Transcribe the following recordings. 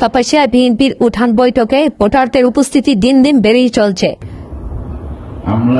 কাপাসিয়া বিএনপির উঠান বৈঠকে ভোটারদের উপস্থিতি দিন দিন বেড়েই চলছে।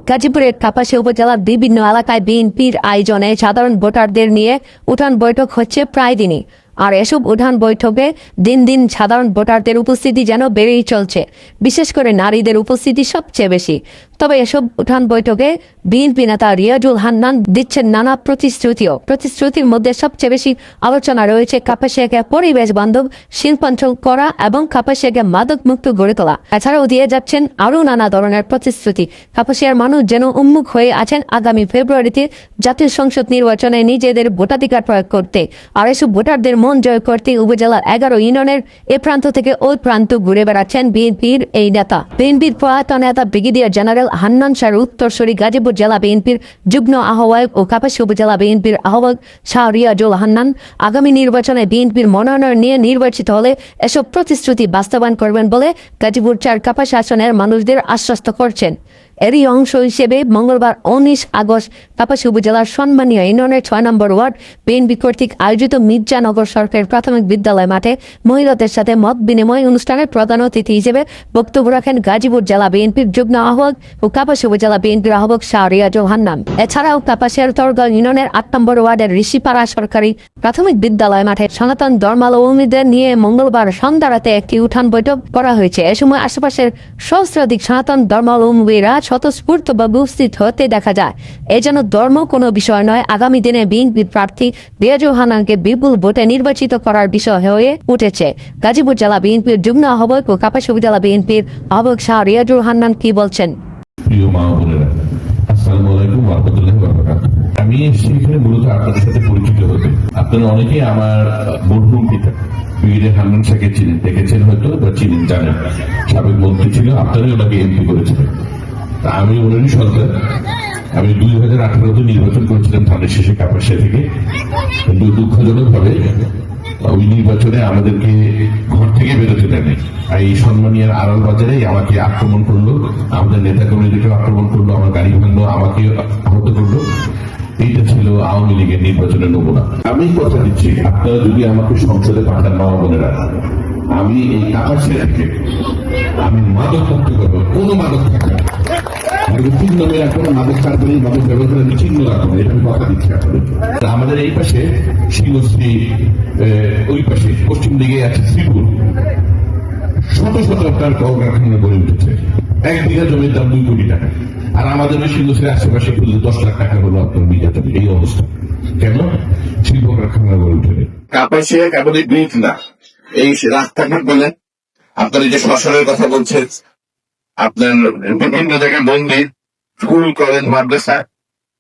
গাজীপুরের কাপাসিয়া উপজেলার বিভিন্ন এলাকায় বিএনপির আয়োজনে সাধারণ ভোটারদের নিয়ে উঠান বৈঠক হচ্ছে প্রায় দিনই। আর এসব উঠান বৈঠকে দিন দিন সাধারণ ভোটারদের উপস্থিতি যেন বেড়েই চলছে, বিশেষ করে নারীদের উপস্থিতি সবচেয়ে বেশি। তবে এসব উঠান বৈঠকে বিএনপি নেতা রিয়াজুল হান্নান দিচ্ছেন নানা প্রতিশ্রুতিও। প্রতিশ্রুতির মধ্যে সবচেয়ে বেশি আলোচনা রয়েছে কাপাসিয়াকে পরিবেশ বান্ধব, শিল্পাঞ্চল করা এবং কাপাসিয়াকে মাদক মুক্ত গড়ে তোলা। এছাড়াও দিয়ে যাচ্ছেন আরও নানা ধরনের প্রতিশ্রুতি। কাপাসিয়ার মানুষ যেন উন্মুখ হয়ে আছেন আগামী ফেব্রুয়ারিতে জাতীয় সংসদ নির্বাচনে নিজেদের ভোটাধিকার প্রয়োগ করতে। আর এসব ভোটারদের মন জয় করতে উপজেলার এগারো ইউনিয়নের এ প্রান্ত থেকে ওই প্রান্ত ঘুরে বেড়াচ্ছেন বিএনপির এই নেতা। বিএনপির প্রয়াত নেতা ব্রিগেডিয়ার জেনারেল হান্নান শাহ উত্তরসূরি গাজীপুর জেলা বিএনপির যুগ্ম আহ্বায়ক ও কাপাসী উপজেলা বিএনপির আহ্বায়ক শাহ রিয়াজুল হান্নান আগামী নির্বাচনে বিএনপির মনোনয়ন নিয়ে নির্বাচিত হলে এসব প্রতিশ্রুতি বাস্তবায়ন করবেন বলে গাজীপুর চার কাপাসী আসনের মানুষদের আশ্বস্ত করছেন। এরই অংশ হিসেবে মঙ্গলবার উনিশ আগস্ট কাপাসী উপজেলার সম্মানীয় ইউনিয়নের ছয় নম্বর ওয়ার্ড বিএনপি কর্তৃক আয়োজিত মির্জানগর সরকারি প্রাথমিক বিদ্যালয় মাঠে মহিলাদের সাথে মত বিনিময় অনুষ্ঠানের প্রধান অতিথি হিসেবে বক্তব্য রাখেন গাজীপুর জেলা বিএনপির যুগ্ম আহ্বায়ক ও কাপাসী উপজেলা বিএনপির আহ্বায়ক শাহ রিয়াজুল হান্নান। এছাড়াও কাপাসিয়ার তরগাঁও ইউনিয়নের আট নম্বর ওয়ার্ডের ঋষিপাড়া সরকারি প্রাথমিক বিদ্যালয় মাঠে সনাতন ধর্মাবলম্বীদের নিয়ে মঙ্গলবার সন্ধ্যা রাতে একটি উঠান বৈঠক করা হয়েছে। এ সময় আশেপাশের সহস্রাধিক সনাতন ধর্মাবলম্বীরা স্বতঃস্ফূর্তভাবে উপস্থিত হতে দেখা যায়। এ যেন ধর্ম কোনো বিষয় নয়, আগামী দিনে বিএনপির প্রার্থী রিয়াজুল হান্নানকে বিপুল ভোটে নির্বাচিত করার বিষয় হয়ে উঠেছে। গাজীপুর জেলা বিএনপির যুগ্ম আহ্বায়ক ও কাপাসী উপজেলা বিএনপির আহ্বায়ক শাহ রিয়াজুল হান্নান কি বলছেন? আমি এসেছি এখানে মূলত আপনাদের সাথে পরিচিত আপনারা অনেকেই আমার মরহুম পিতা। চিনেন, দেখেছেন হয়তো বা চিনেন, জানেন। সাবেক মন্ত্রী ছিল, আপনারাই ওনাকে এমপি করেছিলেন। তা আমি ওনারই আমি দুই হাজার আঠারোতে নির্বাচন করেছিলাম ধানের শেষে কাপাসিয়া থেকে। কিন্তু দুঃখজনক ভাবে ওই নির্বাচনে আমাদেরকে ঘর থেকে বেরোতে দেয়নি। আর এই সম্মানিয়ার আড়াল বাজারে আমাকে আক্রমণ করল। আমাদের নেতা কর্মীদেরকে আক্রমণ করল, আমার গাড়ি ভাঙলো আমাকে আহত করল। এইটা ছিল আওয়ামী লীগের নির্বাচনের নমুনা। আমি কথা দিচ্ছি আপনারা যদি আমাকে সংসদে পাঠান মা বোনেরা আমি এই কাপাসিয়া থেকে আমি মাদক মুক্ত করব কোনো মাদক থাকবে না। না, আমাদের এই পাশে শিলশ্রী ওই পাশে পশ্চিম দিকে আছে শ্রীপুর শত শত আপনার গড়ে উঠেছে। এক বিঘা জমির দাম দুই কোটি টাকা। আর আমাদের ওই শিলশ্রীর আশেপাশে খুললে দশ লাখ টাকা হলো আপনার বিঘা জমি এই অবস্থা। কেন? শিল্প কারখানা গড়ে উঠেছে কাপাসিয়া ব্রিজ না, এই রাস্তাঘাট বলেন, আপনার এই যে শ্মশানের কথা বলছেন, আপনার বিভিন্ন জায়গায় মন্দির, স্কুল, কলেজ, মাদ্রাসা,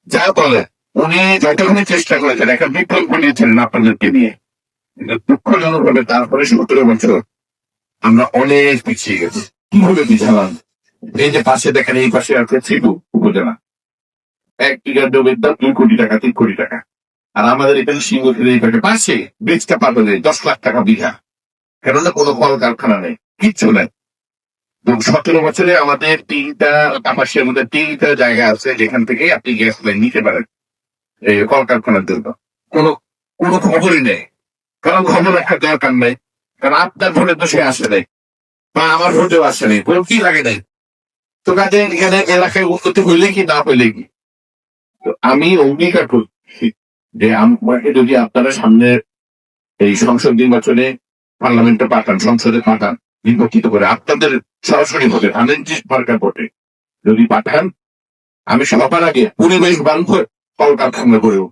যা বলেন, উনি যতখানি চেষ্টা করেছেন, একটা বিপ্লব ঘটিয়েছিলেন আপনাদেরকে নিয়ে। কিন্তু দুঃখজনক ভাবে তারপরে সতেরো বছর আমরা অনেক পিছিয়ে গেছি। কীভাবে পিছালাম এই যে পাশে দেখেন, এই পাশে আছে ত্রিপু উপজেলা। এক বিঘা জমির দাম দুই কোটি টাকা, তিন কোটি টাকা। আর আমাদের এখানে সিংহখির এই পাশে পাশে ব্রিজটা পার হলে দশ লাখ টাকা বিঘা। কেননা কোনো কল কারখানা নেই, কিচ্ছু নেই। সতেরো বছরে আমাদের তিনটা কাপাসের মধ্যে তিনটা জায়গা আছে, যেখান থেকে আপনি গ্যাস লাইন নিতে পারেন, এই কলকারখানার জন্য। কোনো কোনো খবরই নেই। কারণ খবর রাখার দরকার নেই। কারণ আপনার ভোটে তো সে আসে নাই, বা আমার ভোটেও আসে নাই কি লাগে নাই। তো কাজে এখানে এলাকায় উন্নতি হইলে কি না হইলে কি? তো আমি অঙ্গীকার করছি যে আমাকে যদি আপনারা সামনে এই সংসদ নির্বাচনে পার্লামেন্টে পাঠান সংসদে পাঠান নির্বাচিত করে আপনাদের সরাসরি ভোটে আনএনজিস সরকার ভোটে যদি পাঠান আমি সবার আগে পরিবেশ বান্ধব কলকারখানা গড়েও